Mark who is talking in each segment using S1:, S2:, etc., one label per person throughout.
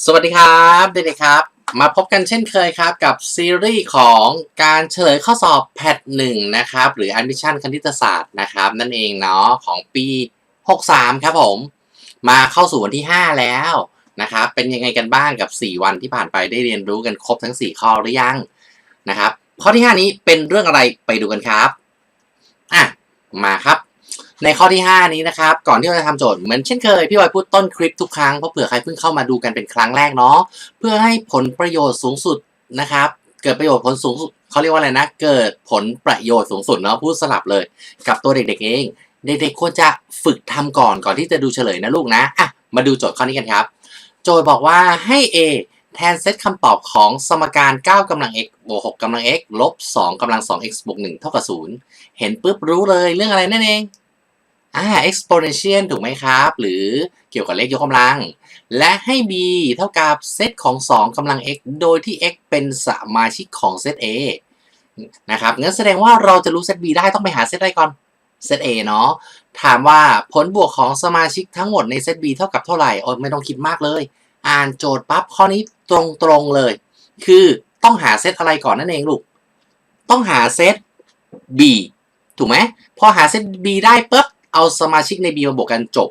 S1: สวัสดีครับเด็กๆครับ มาพบกันเช่นเคยครับกับซีรีส์ของการเฉลยข้อสอบแพทหนึ่งนะครับ หรือ Admission คณิตศาสตร์นะครับ นั่นเองเนาะของปี 63 ครับผม มาเข้าสู่วันที่ 5 แล้วนะครับ เป็นยังไงกันบ้างกับ 4 วันที่ผ่านไปได้เรียนรู้กันครบทั้ง 4 ข้อหรือยังนะครับ ข้อที่ 5 นี้เป็นเรื่องอะไรไปดูกันครับอะมาครับ ในข้อที่ 5 นี้นะครับ ก่อนที่เราจะทำโจทย์เหมือนเช่นเคย พี่วอยพูดต้นคลิปทุกครั้ง เพราะเผื่อใครเพิ่งเข้ามาดูกันเป็นครั้งแรกเนาะเพื่อให้ผลประโยชน์สูงสุดนะครับ เกิดประโยชน์ผลสูงสุดเขาเรียกว่าอะไรนะ เกิดผลประโยชน์สูงสุดเนาะพูดสลับเลย กับตัวเด็กๆเอง เด็กๆควรจะฝึกทำก่อนก่อนที่จะดูเฉลยนะลูกนะอะมาดูโจทย์ข้อนี้กันครับ โจทย์บอกว่าให้ A แทนเซตคำตอบของสมการ 9กำลัง x บวก6กำลัง x ลบ2กำลัง 2x บวก1เท่ากับ 0 เห็นปุ๊บรู้เลยเรื่องอะไรนั่นเอง อ่า exponential ถูกไหมครับ หรือเกี่ยวกับเลขยกกำลัง และให้ b เท่ากับเซตของ 2กำลัง x โดยที่ x เป็นสมาชิกของเซต a นะครับงั้นแสดงว่าเราจะรู้เซต b ได้ต้องไปหาเซตอะไรก่อนเซต a เนาะถามว่าผลบวกของสมาชิกทั้งหมดในเซต b เท่ากับเท่าไหร่โอ้ไม่ต้องคิดมากเลย อ่านโจทย์ปั๊บข้อนี้ตรงๆเลย คือต้องหาเซตอะไรก่อนนั่นเองลูกต้องหาเซต b ถูกไหมพอหาเซต b ได้ปุ๊บ เอาสมาชิกใน b มาบวกกันจบ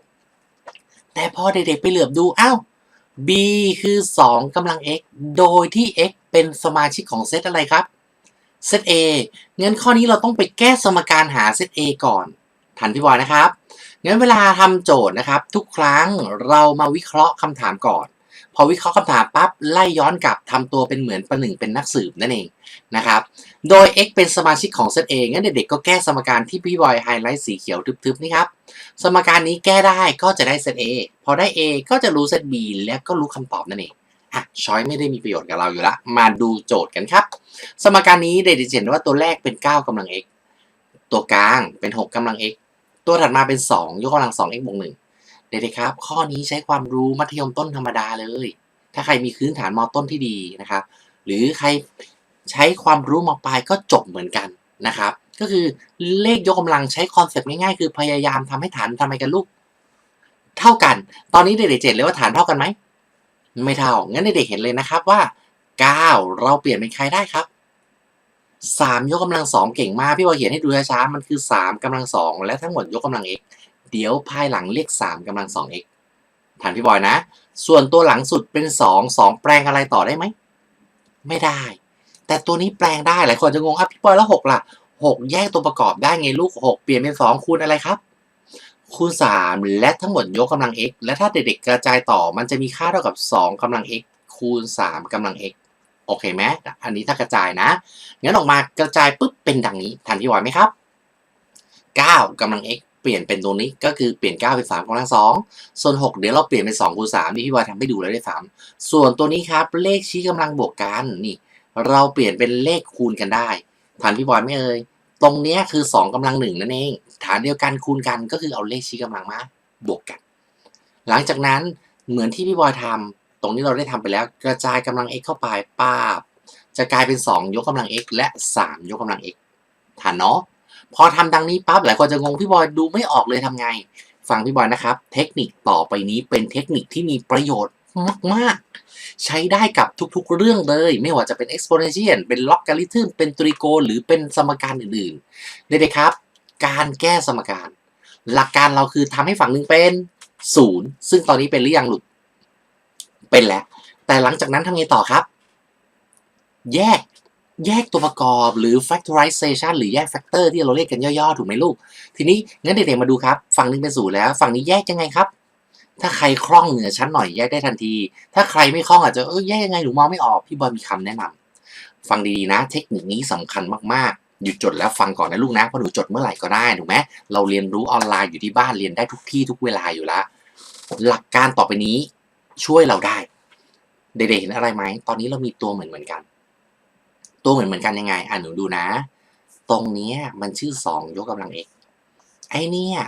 S1: แต่พอเด็กๆไปเหลือบดูอ้าว b คือ 2กำลัง x โดยที่ x เป็นสมาชิกของเซตอะไรครับ เซต a งั้นข้อนี้เราต้องไปแก้สมการหาเซต a ก่อน ทันพี่บอยนะครับ งั้นเวลาทำโจทย์นะครับ ทุกครั้งเรามาวิเคราะห์คำถามก่อน พอวิเคราะห์คำถามปั๊บไล่ย้อนกลับทำตัวเป็นเหมือนประหนึ่งเป็นนักสืบนั่นเองนะครับ โดย x เป็นสมาชิกของเซต A งั้นเด็กๆก็แก้สมการที่พี่บอยไฮไลท์สีเขียวทึบๆนี่ครับ สมการนี้แก้ได้ก็จะได้เซต A พอได้ A ก็จะรู้เซต B และก็รู้คำตอบนั่นเองอะช้อยไม่ได้มีประโยชน์กับเราอยู่ละ มาดูโจทย์กันครับ สมการนี้เด็กๆจะเห็นว่าตัวแรกเป็น 9กำลัง x ตัวกลางเป็น 6กำลัง x ตัวถัดมาเป็น 2 ยกกำลัง 2x บวก1 เด็กๆครับ ข้อนี้ใช้ความรู้มัธยมต้นธรรมดาเลย ถ้าใครมีพื้นฐานมต้นที่ดีนะครับ หรือใครใช้ความรู้มปลายก็จบเหมือนกันนะครับ ก็คือเลขยกกำลังใช้คอนเซปต์ง่ายๆ คือพยายามทำให้ฐานทำไมกันลูก เท่ากัน ตอนนี้เด็กๆเจ็ดเลยว่าฐานเท่ากันไหมไม่เท่า งั้นเด็กๆเห็นเลยนะครับว่า 9 เราเปลี่ยนเป็นใครได้ครับ 3 ยกกำลัง 2 เก่งมาก พี่วอเขียนให้ดูช้าๆมันคือ 3กำลัง 2 และทั้งหมดยกกำลัง x เดี๋ยวภายหลังเลข3กำลัง 2x ฐานพี่บอยนะ ส่วนตัวหลังสุดเป็น 2 2 แปลงอะไรต่อได้ไหม ไม่ได้ แต่ตัวนี้แปลงได้ หลายคนจะงงครับพี่บอยแล้ว6ล่ะ 6 แยกตัวประกอบได้ไงลูก 6 เปลี่ยนเป็น 2 คูณอะไรครับ คูณ 3 และทั้งหมดยกกำลัง x และถ้าเด็กๆกระจายต่อมันจะมีค่าเท่ากับ 2กำลัง x คูณ 3กำลัง x โอเคไหมอันนี้ถ้ากระจายนะ งั้นออกมากระจายปุ๊บเป็นดังนี้ทันพี่บอยไหมครับ9กำลัง x เปลี่ยนเป็นตัวนี้ก็คือเปลี่ยน 9 เป็น3กำลัง2ส่วน 6 เดี๋ยวเราเปลี่ยนเป็น2คูณ3ที่พี่บอยทำให้ดูแล้วได้3ส่วนตัวนี้ครับ เลขชี้กำลังบวกกันนี่ เราเปลี่ยนเป็นเลขคูณกันได้ฐานพี่บอยไม่เอ่ยตรงนี้คือ 2กำลังหนึ่งนั่นเองฐานเดียวกันคูณกันก็คือเอาเลขชี้กำลังมาบวกกัน หลังจากนั้นเหมือนที่พี่บอยทำตรงนี้เราได้ทำไปแล้วกระจายกำลัง x เข้าไปป้าบจะกลายเป็น 2 ยกกำลัง x และ 3 ยกกำลัง x ฐานเนาะ พอทำดังนี้ปั๊บหลายคนจะงงพี่บอยดูไม่ออกเลยทำไง ฟังพี่บอยนะครับ เทคนิคต่อไปนี้เป็นเทคนิคที่มีประโยชน์มาก ๆ ใช้ได้กับทุกๆเรื่องเลย ไม่ว่าจะเป็น exponential เป็น logarithm เป็นตรีโกณหรือเป็นสมการอื่นๆเด็กๆครับ การแก้สมการ หลักการเราคือทำให้ฝั่งหนึ่งเป็นศูนย์ซึ่งตอนนี้เป็นหรือยังหลุดเป็นแล้ว แต่หลังจากนั้นทำไงต่อครับ แยก แยกตัวประกอบหรือ factorization หรือแยก factor ที่เราเรียกกันย่อๆ ถูกไหมลูก ทีนี้งั้นเด็กๆมาดูครับ ฝั่งนึงเป็นศูนย์แล้ว ฝั่งนี้แยกยังไงครับ ถ้าใครคล่องเหนือชั้นหน่อยแยกได้ทันที ถ้าใครไม่คล่องอาจจะเออแยกยังไงหนูมองไม่ออก พี่บอยมีคำแนะนำฟังดีๆนะ เทคนิคนี้สำคัญมากๆ หยุดจดแล้วฟังก่อนนะลูกนะ เพราะหนูจดเมื่อไหร่ก็ได้ถูกไหมเราเรียนรู้ออนไลน์อยู่ที่บ้านเรียนได้ทุกที่ทุกเวลาอยู่แล้ว หลักการต่อไปนี้ช่วยเราได้ เด็กๆเห็นอะไรไหม ตอนนี้เรามีตัวเหมือนเหมือนกัน ตัวเหมือนเหมือนกันยังไง อะหนูดูนะ ตรงนี้มันชื่อ 2 ยกกำลัง x ไอเนี่ย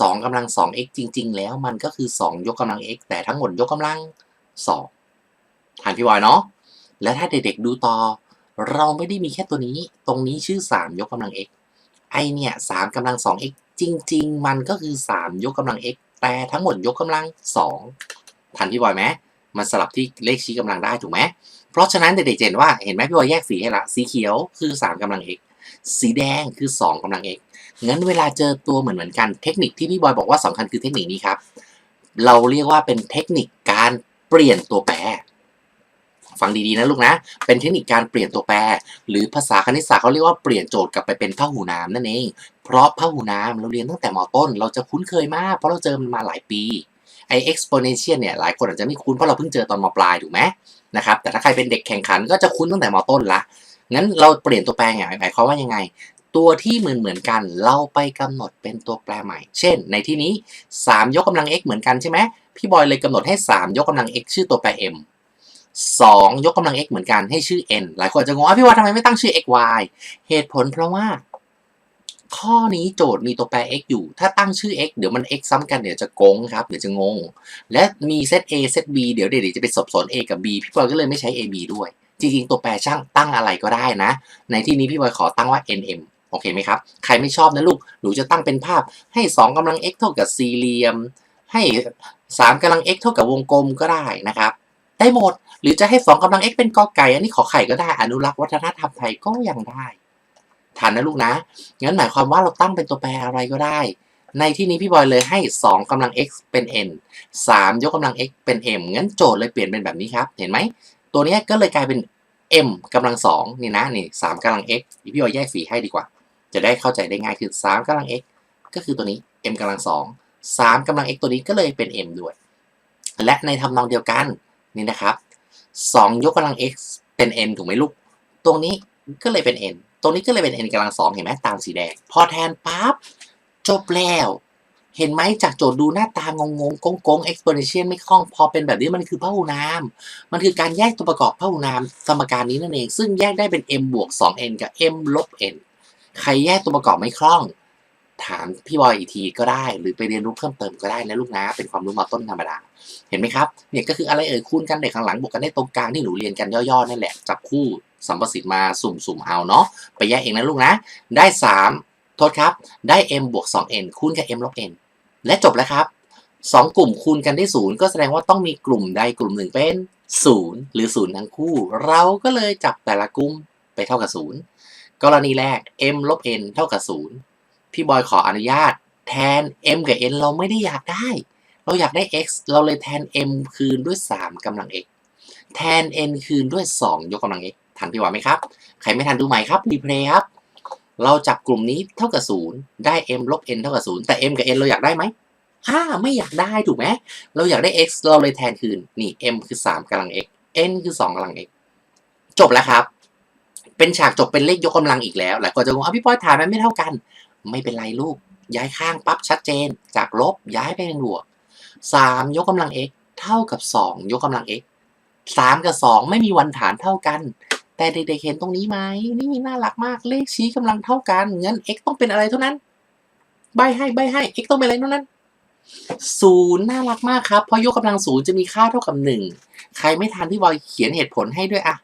S1: สองกำลัง 2x จริง ๆ แล้วมันก็คือ 2 ยกกำลัง x แต่ทั้งหมดยกกำลัง 2ทานพี่วอยเนาะ แล้วถ้าเด็กๆดูต่อ เราไม่ได้มีแค่ตัวนี้ ตรงนี้ชื่อ 3 ยกกำลัง x ไอเนี่ย3กำลัง 2x จริง ๆ มันก็คือ 3 ยกกำลัง x แต่ทั้งหมดยกกำลัง 2ทันพี่บอยไหมมันสลับที่เลขชี้กำลังได้ถูกไหม เพราะฉะนั้นเด็กๆเห็นว่าเห็นไหมพี่บอยแยกสีให้ละ สีเขียวคือ 3กำลัง x สีแดงคือ 2กำลัง x งั้นเวลาเจอตัวเหมือนเหมือนกันเทคนิคที่พี่บอยบอกว่าสำคัญคือเทคนิคนี้ครับ เราเรียกว่าเป็นเทคนิคการเปลี่ยนตัวแปรฟังดีๆนะลูกนะ เป็นเทคนิคการเปลี่ยนตัวแปร หรือภาษาคณิตศาสตร์เขาเรียกว่าเปลี่ยนโจทย์กลับไปเป็นพหูนามนั่นเอง เพราะพหูนามเราเรียนตั้งแต่มต้น เราจะคุ้นเคยมาก เพราะเราเจอมันมาหลายปี ไอ exponential เนี่ยหลายคนอาจจะไม่คุ้นเพราะเราเพิ่งเจอตอนมปลายถูกไหม นะครับ แต่ถ้าใครเป็นเด็กแข่งขันก็จะคุ้นตั้งแต่มต้นละงั้นเราเปลี่ยนตัวแปรไงหมายความว่ายังไง ตัวที่เหมือนเหมือนกัน เราไปกำหนดเป็นตัวแปรใหม่ เช่น ในที่นี้ 3 ยกกำลัง x เหมือนกันใช่ไหมพี่บอยเลยกำหนดให้ 3 ยกกำลัง x ชื่อตัวแปร m 2 ยกกำลัง x เหมือนกันให้ชื่อ n หลายคนจะงงว่าพี่บอยทำไมไม่ตั้งชื่อ x y เหตุผลเพราะว่า ข้อนี้โจทย์มีตัวแปร x อยู่ ถ้าตั้งชื่อ x เดี๋ยวมัน x ซ้ำกันเดี๋ยวจะโกงครับ เดี๋ยวจะงง และมีเซต a เซต b เดี๋ยวเดี๋ยวจะไปสับสน a กับ b พี่บอยก็เลยไม่ใช้ a b ด้วย จริงๆ ตัวแปรช่างตั้งอะไรก็ได้นะ ในที่นี้พี่บอยขอตั้งว่า nm โอเคไหมครับ ใครไม่ชอบนะลูก หนูจะตั้งเป็นภาพให้ 2กำลัง x เท่ากับสี่เหลี่ยม ให้ 3กำลัง x เท่ากับวงกลมก็ได้นะครับ ได้หมด หรือจะให้ 2กำลัง x เป็นกอไก่ อันนี้ขอไข่ก็ได้ อนุรักษ์วัฒนธรรมไทยก็ยังได้ ทันนะลูกนะ งั้นหมายความว่าเราตั้งเป็นตัวแปรอะไรก็ได้ ในที่นี้พี่บอยเลยให้ 2กำลัง x เป็น n 3 ยกกำลัง x เป็น m งั้นโจทย์เลยเปลี่ยนเป็นแบบนี้ครับ เห็นไหม ตัวนี้ก็เลยกลายเป็น m กำลังสองนี่นะนี่สามกำลัง x พี่บอยแยกสีให้ดีกว่า จะได้เข้าใจได้ง่ายคือ 3กำลัง x ก็คือตัวนี้ m กำลังสองสามกำลัง x ตัวนี้ก็เลยเป็น m ด้วย และในทำนองเดียวกันนี่นะครับ 2 ยกกำลัง x เป็น n ถูกไหมลูก ตรงนี้ก็เลยเป็น n รงนี้ก็เลยเป็น n กำลังสองเห็นไหมตามสีแดง พอแทนปั๊บจบแล้ว เห็นไหมจากโจทย์ดูหน้าตางงงๆกง exponential ไม่คล่อง พอเป็นแบบนี้มันคือพหูนาม มันคือการแยกตัวประกอบพหูนามสมการนี้นั่นเอง ซึ่งแยกได้เป็น m บวก 2n กับ m ลบ n ใครแยกตัวประกอบไม่คล่อง ถามพี่บอยอีกทีก็ได้ หรือไปเรียนรู้เพิ่มเติมก็ได้นะลูกนะ เป็นความรู้มาต้นธรรมดา เห็นไหมครับ เนี่ยก็คืออะไรเอ่ยคูณกันเด็กข้างหลังบวกกันได้ตรงกลางที่หนูเรียนกันย่อๆนั่นแหละจับคู่ สัมประสิทธิ์มาสุ่มๆเอาเนาะไปแยกเองนะลูกนะ ได้ 3 โทษครับ ได้ m บวก 2n คูณกับ m ลบ n และจบแล้วครับ 2 กลุ่มคูณกันได้ 0 ก็แสดงว่าต้องมีกลุ่มใดกลุ่มหนึ่งเป็น 0 หรือ 0 ทั้งคู่ เราก็เลยจับแต่ละกลุ่มไปเท่ากับ 0 กรณีแรก m ลบ n เท่ากับ 0 พี่บอยขออนุญาตแทน m กับ n เราไม่ได้อยากได้ เราอยากได้ x เราเลยแทน m คืนด้วย 3กำลัง x แทน n คืนด้วย 2 ยกกำลัง x ทันพี่บอยไหมครับ ใครไม่ทันดูใหม่ครับรีเพลย์ครับ เราจับกลุ่มนี้เท่ากับ0ได้ m ลบ n เท่ากับ0แต่ m กับ n เราอยากได้ไหมอ่าไม่อยากได้ถูกไหมเราอยากได้ x เราเลยแทนคืน นี่ m คือ 3กำลัง x n คือ 2กำลัง x จบแล้วครับ เป็นฉากจบเป็นเลขยกกำลังอีกแล้วหลายคนจะงงอะพี่ป้อยฐานมันไม่เท่ากัน ไม่เป็นไรลูก ย้ายข้างปั๊บชัดเจน จากลบย้ายไปเป็นบวก3ยกกำลัง x เท่ากับ 2 ยกกำลัง x 3 กับ 2 ไม่มีวันฐานเท่ากัน แต่เด็กๆเห็นตรงนี้ไหมนี่น่ารักมากเลขชี้กำลังเท่ากันงั้น x ต้องเป็นอะไรเท่านั้น ใบให้ใบให้ x ต้องเป็นอะไรเท่านั้นศูนย์น่ารักมากครับเพราะยกกำลังศูนย์จะมีค่าเท่ากับหนึ่งใครไม่ทันที่บอยเขียนเหตุผลให้ด้วยอะ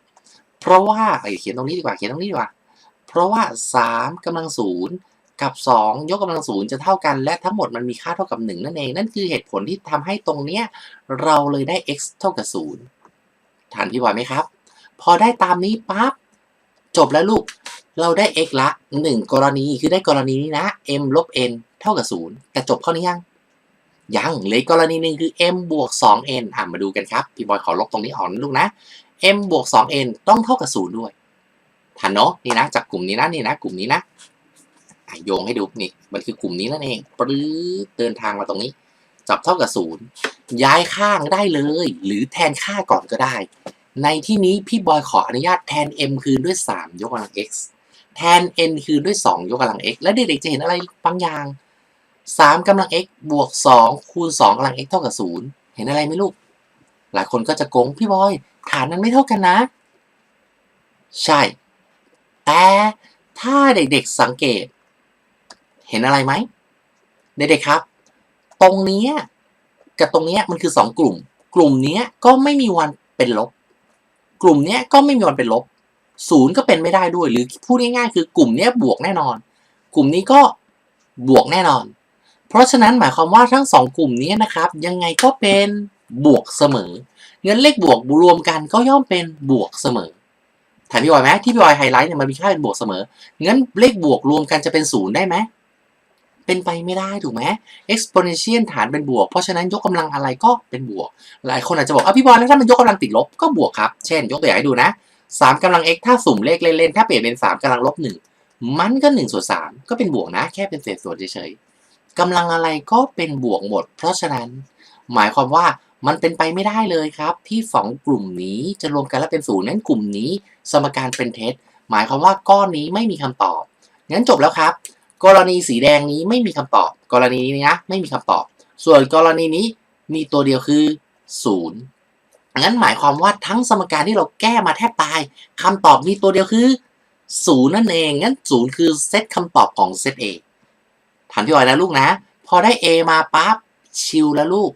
S1: เพราะว่าเขียนตรงนี้ดีกว่าเขียนตรงนี้ดีกว่า เพราะว่าสามกำลังศูนย์กับสองยกกำลังศูนย์จะเท่ากันและทั้งหมดมันมีค่าเท่ากับหนึ่งนั่นเอง นั่นคือเหตุผลที่ทำให้ตรงเนี้ยเราเลยได้ x เท่ากับศูนย์ทันพี่บอยไหมครับ พอได้ตามนี้ปั๊บจบแล้วลูก เราได้ x ละหนึ่งกรณีคือได้กรณีนี้นะ m ลบ n เท่ากับศูนย์แต่จบข้อนี้ยัง ยังเลืออกรณีหนึ่งคือ m บวก 2n อะมาดูกันครับ พี่บอยขอลบตรงนี้ออกนะลูกนะ m บวก 2n ต้องเท่ากับศูนย์ด้วยทันเนาะนี่นะจากกลุ่มนี้นะนี่นะกลุ่มนี้นะโยงให้ดูนี่มันคือกลุ่มนี้นั่นเองปรื้อเดินทางมาตรงนี้ จับเท่ากับศูนย์ย้ายข้างได้เลย หรือแทนค่าก่อนก็ได้ ในที่นี้พี่บอยขออนุญาตแทน m คืนด้วย 3 ยกกำลัง x แทน n คืนด้วย 2 ยกกำลัง x และเด็กๆจะเห็นอะไรบางอย่าง 3กำลัง x บวก 2 คูณ 2กำลัง x เท่ากับ 0 เห็นอะไรไหมลูก หลายคนก็จะโกงพี่บอย ฐานมันไม่เท่ากันนะ ใช่ แต่ถ้าเด็กๆสังเกต เห็นอะไรไหมเด็กๆครับ ตรงนี้กับตรงนี้มันคือสองกลุ่ม กลุ่มนี้ก็ไม่มีวันเป็นลบ กลุ่มเนี้ยก็ไม่มีวันเป็นลบศูนย์ก็เป็นไม่ได้ด้วย หรือพูดง่ายๆ คือกลุ่มเนี้ยบวกแน่นอน กลุ่มนี้ก็บวกแน่นอน เพราะฉะนั้นหมายความว่าทั้งสองกลุ่มนี้นะครับ ยังไงก็เป็นบวกเสมอเงั้นเลขบวกรวมกันก็ย่อมเป็นบวกเสมอถามพี่บอยไหมที่พี่บอยไฮไลท์เนี่ยมันมีค่าเป็นบวกเสมองั้นเลขบวกรวมกันจะเป็นศูนย์ได้ไหม เป็นไปไม่ได้ถูกไหม exponential ฐานเป็นบวก เพราะฉะนั้นยกกำลังอะไรก็เป็นบวก หลายคนอาจจะบอกอะพี่บอยแล้วถ้ามันยกกำลังติดลบก็บวกครับ เช่น ยกตัวอย่างให้ดูนะสามกำลัง x ถ้าสุ่มเลขเล่นๆถ้าเปลี่ยนเป็นสามกำลังลบหนึ่งมันก็หนึ่งส่วนสามก็เป็นบวกนะ แค่เป็นเศษส่วนเฉยๆกำลังอะไรก็เป็นบวกหมด เพราะฉะนั้น หมายความว่ามันเป็นไปไม่ได้เลยครับ ที่สองกลุ่มนี้จะรวมกันแล้วเป็นศูนย์นั้นกลุ่มนี้ สมการเป็นเท็จหมายความว่าก้อนนี้ไม่มีคำตอบงั้นจบแล้วครับ กรณีสีแดงนี้ไม่มีคำตอบ กรณีนี้นะไม่มีคำตอบ ส่วนกรณีนี้มีตัวเดียวคือศูนย์งั้นหมายความว่าทั้งสมการที่เราแก้มาแทบตายคำตอบมีตัวเดียวคือศูนย์นั่นเอง งั้นศูนย์คือเซตคำตอบของเซต A ถามพี่ออยนะลูกนะ พอได้ A มาปั๊บชิลแล้วลูก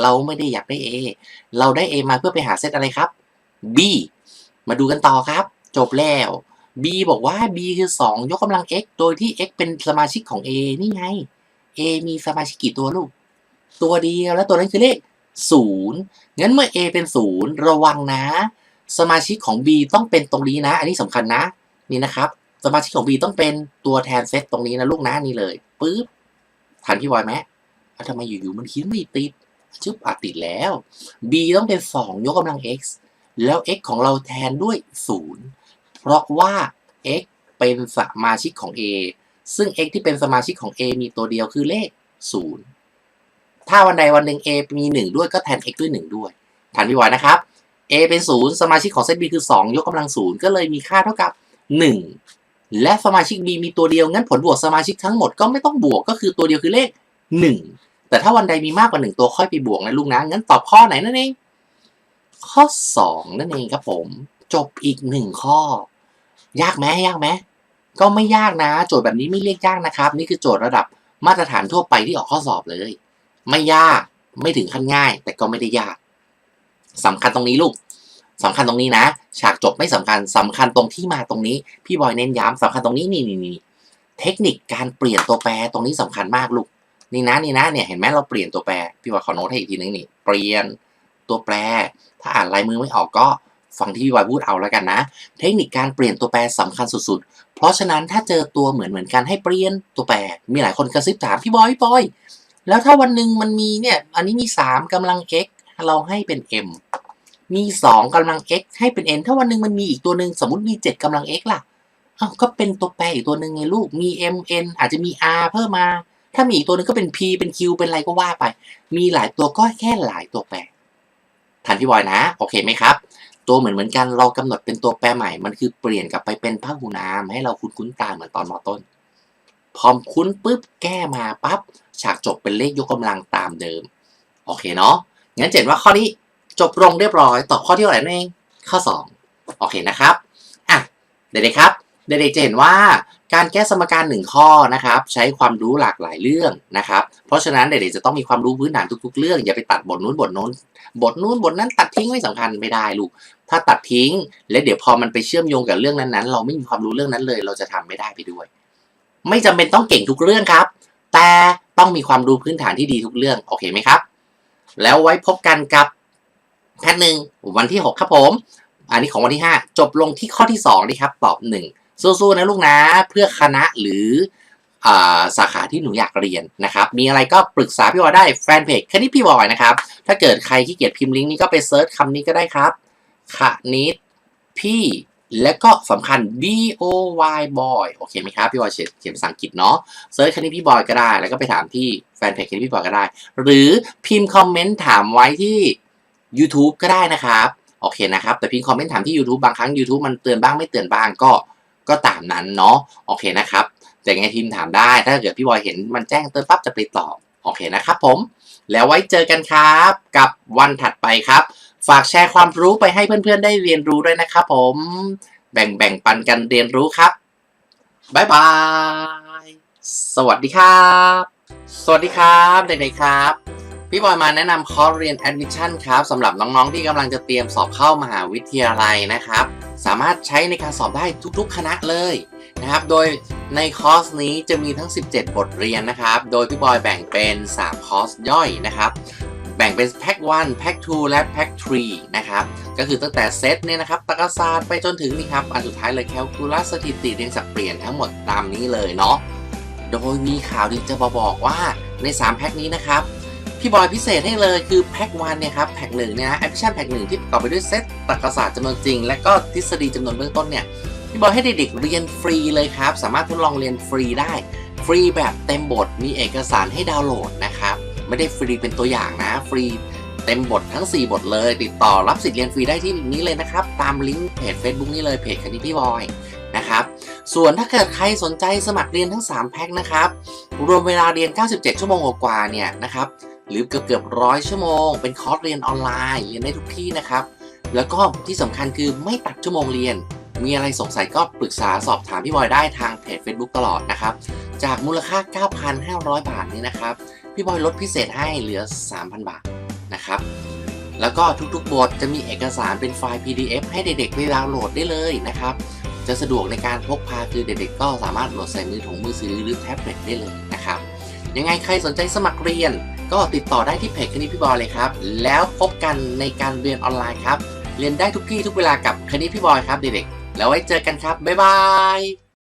S1: เราไม่ได้อยากได้ A เราได้ A มาเพื่อไปหาเซตอะไรครับ B มาดูกันต่อครับ จบแล้ว B บอกว่า B คือ 2 ยกกำลัง x โดยที่ x เป็นสมาชิกของ A นี่ไง A มีสมาชิกกี่ตัวลูก ตัวเดียวแล้วตัวนั้นคือเลข 0 งั้นเมื่อ A เป็น 0 ระวังนะ สมาชิกของ B ต้องเป็นตรงนี้นะ อันนี้สำคัญนะ นี่นะครับ สมาชิกของ B ต้องเป็นตัวแทนเซตตรงนี้นะลูกนะนี่เลยปึ๊บทันพี่บอยไหมทำไมอยู่ๆมันคิดไม่ติดชึบอะติดแล้ว B ต้องเป็น 2 ยกกำลัง x แล้ว x ของเราแทนด้วย 0 เพราะว่า x เป็นสมาชิกของ a ซึ่ง x ที่เป็นสมาชิกของ a มีตัวเดียวคือเลข 0 ถ้าวันใดวันหนึ่ง a มี 1 ด้วยก็แทน x ด้วย 1 ด้วยฐานพี่วอยนะครับ a เป็น 0 สมาชิกของเซต b คือ 2 ยกกำลัง 0 ก็เลยมีค่าเท่ากับ 1 และสมาชิก b มีตัวเดียว งั้นผลบวกสมาชิกทั้งหมดก็ไม่ต้องบวกก็คือตัวเดียวคือเลข 1 แต่ถ้าวันใดมีมากกว่า 1 ตัวค่อยไปบวกนะลูกนะ งั้นตอบข้อไหนนั่นเอง ข้อ 2 นั่นเองครับผม จบอีก 1 ข้อ ยากไหมยากไหมก็ไม่ยากนะ โจทย์แบบนี้ไม่เรียกยากนะครับ นี่คือโจทย์ระดับมาตรฐานทั่วไปที่ออกข้อสอบเลย ไม่ยากไม่ถึงขั้นง่าย แต่ก็ไม่ได้ยากสำคัญตรงนี้ลูกสำคัญตรงนี้นะ ฉากจบไม่สำคัญสำคัญตรงที่มาตรงนี้ พี่บอยเน้นย้ำสำคัญตรงนี้นี่นี่นี่เทคนิคการเปลี่ยนตัวแปรตรงนี้สำคัญมากลูก นี่นะนี่นะเนี่ยเห็นไหมเราเปลี่ยนตัวแปร พี่บอยขอโน้ตให้อีกทีนึงนี่เปลี่ยนตัวแปร ถ้าอ่านลายมือไม่ออกก็ ฟังที่พี่บอยพูดเอาแล้วกันนะ เทคนิคการเปลี่ยนตัวแปรสำคัญสุดๆ เพราะฉะนั้นถ้าเจอตัวเหมือนเหมือนกันให้เปลี่ยนตัวแปร มีหลายคนกระซิบถามพี่บอยพี่บอย แล้วถ้าวันหนึ่งมันมีเนี่ย อันนี้มี 3กำลัง x เราให้เป็น m มี 2กำลัง x ให้เป็น n ถ้าวันหนึ่งมันมีอีกตัวหนึ่งสมมติมี 7กำลัง x ล่ะอ้าวก็เป็นตัวแปรอีกตัวหนึ่งไงลูก มี m n อาจจะมี r เพิ่มมา ถ้ามีอีกตัวหนึงก็เป็น p เป็น q เป็นอะไรก็ว่าไป มีหลายตัวก็แค่หลายตัวแปรทันพี่บอยนะ โอเคไหมครับ ตัวเหมือนเหมือนกันเรากำหนดเป็นตัวแปรใหม่ มันคือเปลี่ยนกลับไปเป็นพหูนาม ให้เราคุ้นคุ้นตาเหมือนตอนมอต้น พอคุ้นปุ๊บแก้มาปั๊บฉากจบเป็นเลขยกกำลังตามเดิม โอเคเนาะงั้นเจ็ดว่าข้อนี้จบลงเรียบร้อยตอบข้อที่เท่าไหร่นั่นเองข้อ 2 โอเคนะครับอะเด็กๆครับเด็กๆจะเห็นว่า การแก้สมการหนึ่งข้อนะครับ ใช้ความรู้หลากหลายเรื่องนะครับ เพราะฉะนั้นเด็กๆจะต้องมีความรู้พื้นฐานทุก ๆ เรื่องอย่าไปตัดบทนู้นบทโน้นบทนู้นบทนั้นตัดทิ้งไม่สำคัญไม่ได้ลูก ถ้าตัดทิ้ง และเดี๋ยวพอมันไปเชื่อมโยงกับเรื่องนั้นๆ เราไม่มีความรู้เรื่องนั้นเลย เราจะทำไม่ได้ไปด้วย ไม่จำเป็นต้องเก่งทุกเรื่องครับ แต่ต้องมีความรู้พื้นฐานที่ดีทุกเรื่องโอเคไหมครับ แล้วไว้พบกันกับแพทหนึ่งวันที่ 6 ครับผม อันนี้ของวันที่ 5 จบลงที่ข้อที่2นี่ครับตอบ 1 สู้ๆนะลูกนะเพื่อคณะหรืออสาขาที่หนูอยากเรียนนะครับ มีอะไรก็ปรึกษาพี่บอยได้แฟนเพจคณิตพี่บอยนะครับ ถ้าเกิดใครขี้เกียจพิมพ์ลิงก์นี้ก็ไปเซิร์ชคำนี้ก็ได้ครับคณิตพี่และก็สำคัญ B O Y boy โอเคไหมครับ พี่บอยเขียนเขียนภาษาอังกฤษเนาะเซิร์ชคณิตพี่บอยก็ได้ แล้วก็ไปถามที่แฟนเพจคณิตพี่บอยก็ได้ หรือพิมพ์คอมเมนต์ถามไว้ที่ YouTube ก็ได้นะครับ โอเคนะครับ แต่พิมพ์คอมเมนต์ถามที่ YouTube บางครั้ง YouTube มันเตือนบ้างไม่เตือนบ้างก็ ก็ตามนั้นเนาะโอเคนะครับแต่ไงพิมถามได้ ถ้าเกิดพี่บอยเห็นมันแจ้งเตือนปั๊บจะไปตอบโอเคนะครับผม แล้วไว้เจอกันครับกับวันถัดไปครับ ฝากแชร์ความรู้ไปให้เพื่อนๆได้เรียนรู้ด้วยนะครับผม แบ่งแบ่งปันกันเรียนรู้ครับบ๊ายบาย สวัสดีครับ สวัสดีครับเด็กๆครับ พี่บอยมาแนะนำคอร์สเรียน Admission ครับสำหรับน้องๆที่กำลังจะเตรียมสอบเข้ามหาวิทยาลัยนะครับ สามารถใช้ในการสอบได้ทุกๆ คณะเลยนะครับ โดยในคอร์สนี้จะมีทั้ง 17 บทเรียนนะครับ โดยพี่บอยแบ่งเป็น 3 คอร์สย่อยนะครับ แบ่งเป็นแพ็ก1แพ็ก2และแพ็ก3นะครับ ก็คือตั้งแต่เซตเนี่ยนะครับตรรกศาสตร์ไปจนถึงนี่ครับ อันสุดท้ายเลยแคลคูลัสสถิติเรียงสับเปลี่ยนทั้งหมดตามนี้เลยเนาะ โดยมีข่าวดีจะบอกว่าใน 3 แพ็กนี้นะครับ พี่บอยพิเศษให้เลยคือแพ็กวันเนี่ยครับแพ็กหนึ่งเนี่ยแอปพลิเคชันแพ็กหนึ่งที่ประกอบไปด้วยเซตตรรกศาสตร์จำนวนจริง และก็ทฤษฎีจำนวนเบื้องต้นเนี่ยพี่บอยให้เด็กๆเรียนฟรีเลยครับ สามารถทดลองเรียนฟรีได้ ฟรีแบบเต็มบทมีเอกสารให้ดาวน์โหลดนะครับไม่ได้ฟรีเป็นตัวอย่างนะฟรีเต็มบททั้ง 4 บทเลย ติดต่อรับสิทธิ์เรียนฟรีได้ที่นี้เลยนะครับ ตามลิงก์เพจ Facebook นี้เลยเพจคณิตพี่บอยนะครับส่วนถ้าเกิดใครสนใจสมัครเรียนทั้ง 3 แพ็คนะครับรวมเวลาเรียน 97 ชั่วโมงกว่าเนี่ยนะครับ หรือเกือบเกือบร้อยชั่วโมง เป็นคอร์สเรียนออนไลน์เรียนได้ทุกที่นะครับ แล้วก็ที่สำคัญคือไม่ตัดชั่วโมงเรียน มีอะไรสงสัยก็ปรึกษาสอบถามพี่บอยได้ทางเพจ Facebook ตลอดนะครับ จากมูลค่า 9,500 บาทนี้นะครับ พี่บอยลดพิเศษให้เหลือ 3,000 บาทนะครับ แล้วก็ทุกๆบทจะมีเอกสารเป็นไฟล์ PDF ให้เด็กๆไปดาวน์โหลดได้เลยนะครับจะสะดวกในการพกพาคือเด็กๆก็สามารถโหลดใส่มือถือมือถือหรือแท็บเล็ตได้เลยนะครับ ยังไงใครสนใจสมัครเรียน ก็ติดต่อได้ที่เพจคณิตพี่บอยเลยครับ แล้วพบกันในการเรียนออนไลน์ครับ เรียนได้ทุกที่ทุกเวลากับคณิตพี่บอยครับเด็กๆ แล้วไว้เจอกันครับ บ๊ายบาย